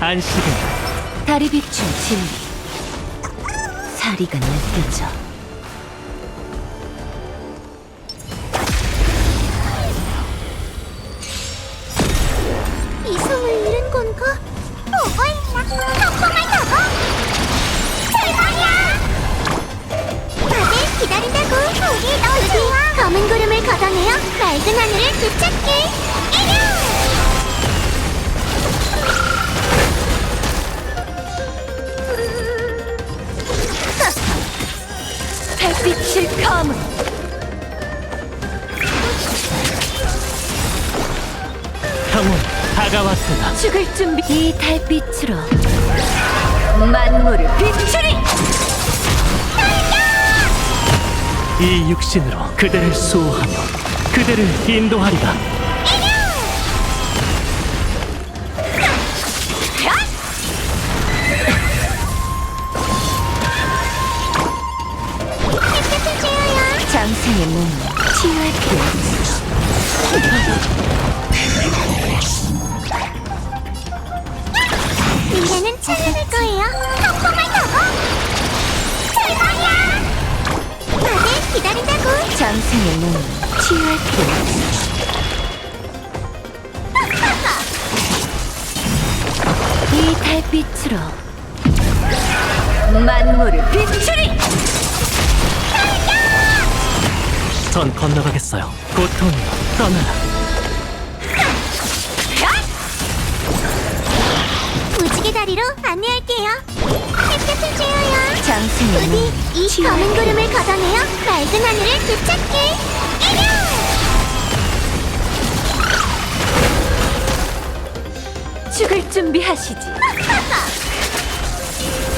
안식은 달이 비춘 진리 사리가 느껴져 이성을 잃은 건가? 보고 있나? 덕분을 타고 출발이야! 다들 기다린다고 우리 너무 좋아 검은 구름을 걷어내어 맑은 하늘을 되찾게 빛을 감은 평온 다가왔도다. 죽을 준비 이 달빛으로 만물을 비추리 이 육신으로 그대를 수호하며 그대를 인도하리라. 장생의 몸 치유할 필요 없어 미래는 찬란할 거예요. 덕분을 타고 출발이야! 다들 기다린다고. 장생의 몸 치유할 필요 없어 이 달빛으로 만물을 비추리 전 건너가겠어요. 고통이여 떠나라. 무지개 다리로 안내할게요. 햇볕을 쬐어요. 몸 부디 이 검은 구름을 걷어내어 맑은 하늘을 되찾게. 죽을 준비하시지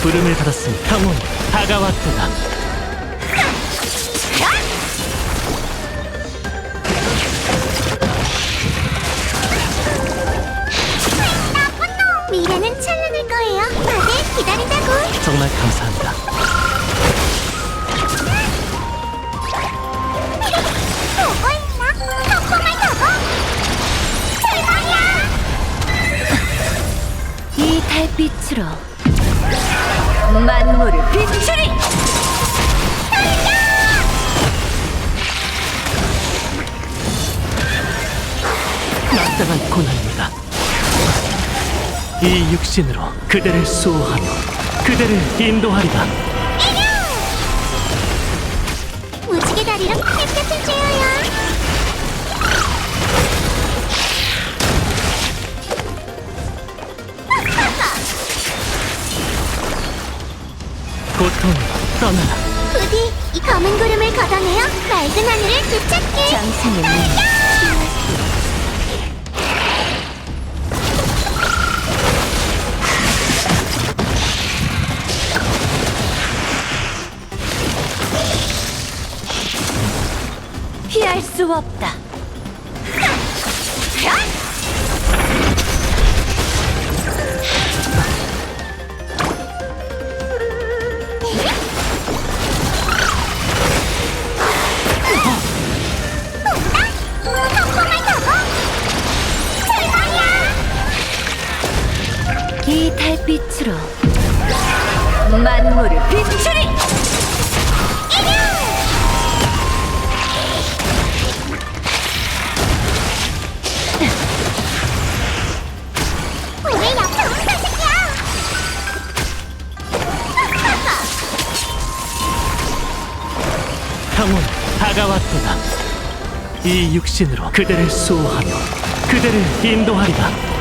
부름을 받았으니 평온이 다가왔도다. 정말 감사합니다. 보고 있나? 이 달빛으로 만물을 비추리 마땅한 고난입니다. 이 육신으로 그대를 수호하며 그대를 인도하리라. 무지개 다리로 햇볕을 쬐어요. 고통이여 떠나라. 부디 이 검은 구름을 걷어내어 맑은 하늘을. 장생의 몸치 수 없다. 이 달빛으로 만물을 비추리 평온 다가왔도다. 이 육신으로 그대를 수호하며 그대를 인도하리라.